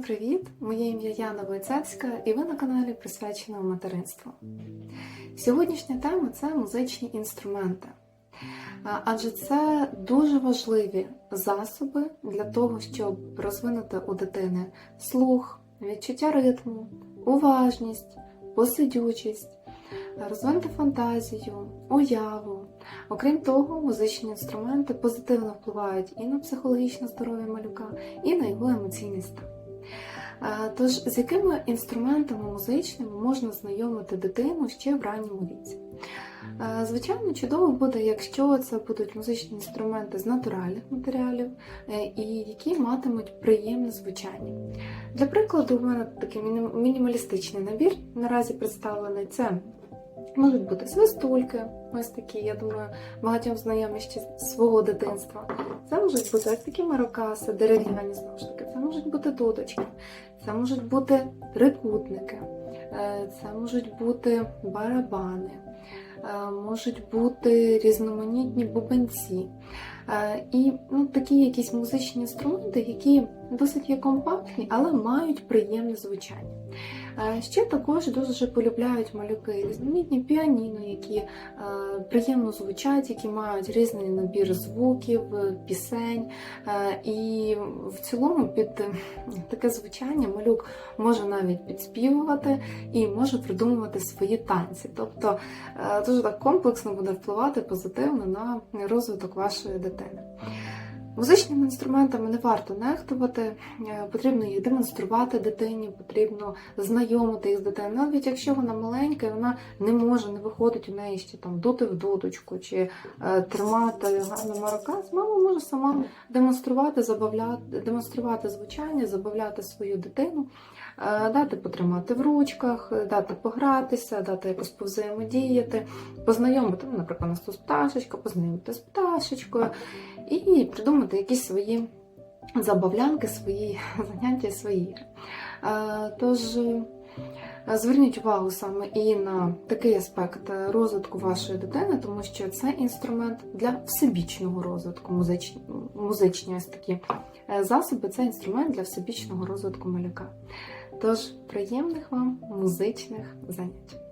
привіт! Моє ім'я Яна Войцевська і ви на каналі присвяченому материнству. Сьогоднішня тема це музичні інструменти. Адже це дуже важливі засоби для того, щоб розвинути у дитини слух, відчуття ритму, уважність, посидючість, розвинути фантазію, уяву. Окрім того, музичні інструменти позитивно впливають і на психологічне здоров'я малюка, і на його емоційний стан. Тож, з якими інструментами музичними можна знайомити дитину ще в ранньому віці? Звичайно, чудово буде, якщо це будуть музичні інструменти з натуральних матеріалів е, і які матимуть приємне звучання. Для прикладу, у мене такий мінімалістичний набір наразі представлений. Це можуть бути свистульки, ось такі, я думаю, багатьом знайомі ще з свого дитинства. Це можуть бути ось такі марокаси, дерев'яні знову ж таки, це можуть бути дудочки, це можуть бути трикутники, е, це можуть бути барабани, можуть бути різноманітні бубенці. Е, І ну, такі якісь музичні інструменти, які досить є компактні, але мають приємне звучання. Е, Ще також дуже полюбляють малюки різноманітні піаніно, які е, приємно звучать, які мають різний набір звуків, е, пісень. Е, І в цілому під е, таке звучання малюк може навіть підспівувати і може придумувати свої танці. Тобто е, дуже так комплексно буде впливати позитивно на розвиток вашої дитини. Музичними інструментами не варто нехтувати, е, потрібно їх демонструвати дитині, потрібно знайомити їх з дитиною. Навіть якщо вона маленька, вона не може, не виходить у неї ще там дути в дудочку чи е, тримати гарно маракас, мама може сама демонструвати, забавляти, демонструвати звучання, забавляти свою дитину, е, дати потримати в ручках, дати погратися, дати якось повзаємодіяти, познайомити, ну, наприклад, у нас тут пташечка, познайомити з пташечкою і придумати якісь свої забавлянки, свої заняття, свої ігри. Е, Тож е, зверніть увагу саме і на такий аспект розвитку вашої дитини, тому що це інструмент для всебічного розвитку, музичні, музичні ось такі е, засоби, це інструмент для всебічного розвитку малюка. Тож приємних вам музичних занять.